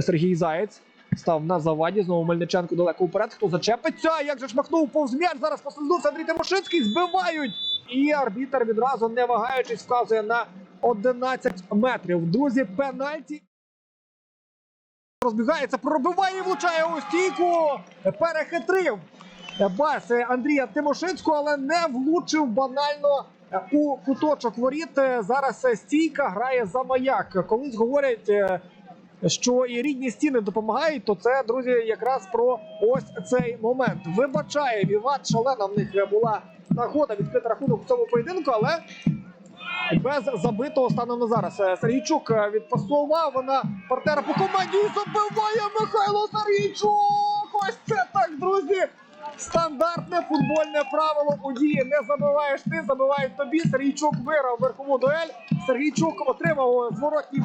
Сергій Заєць. Став на заваді. Знову Мельниченко далеко вперед. Хто зачепиться? Як же ж махнув повз м'яч? Зараз послизнувся Андрій Тимошинський. Збивають. І арбітер відразу не вагаючись вказує на 11 метрів. Друзі, пенальті. Розбігається, пробиває, і влучає у стійку. Перехитрив бас Андрія Тимошинського, але не влучив банально у куточок воріт. Зараз стійка грає за маяк. Колись говорять, що і рідні стіни допомагають, то це, друзі, якраз про ось цей момент. Вибачає Віват, шалена в них була нагода відкрити рахунок в цьому поєдинку, але без забитого станом на зараз. Е, Сергійчук е, відпасував на партнера по команді і забиває Михайло Сергійчук! Ось це так, друзі! Стандартне футбольне правило у дії. Не забиваєш ти, забивають тобі. Сергійчук виграв верхову дуель. Сергійчук отримав зворотній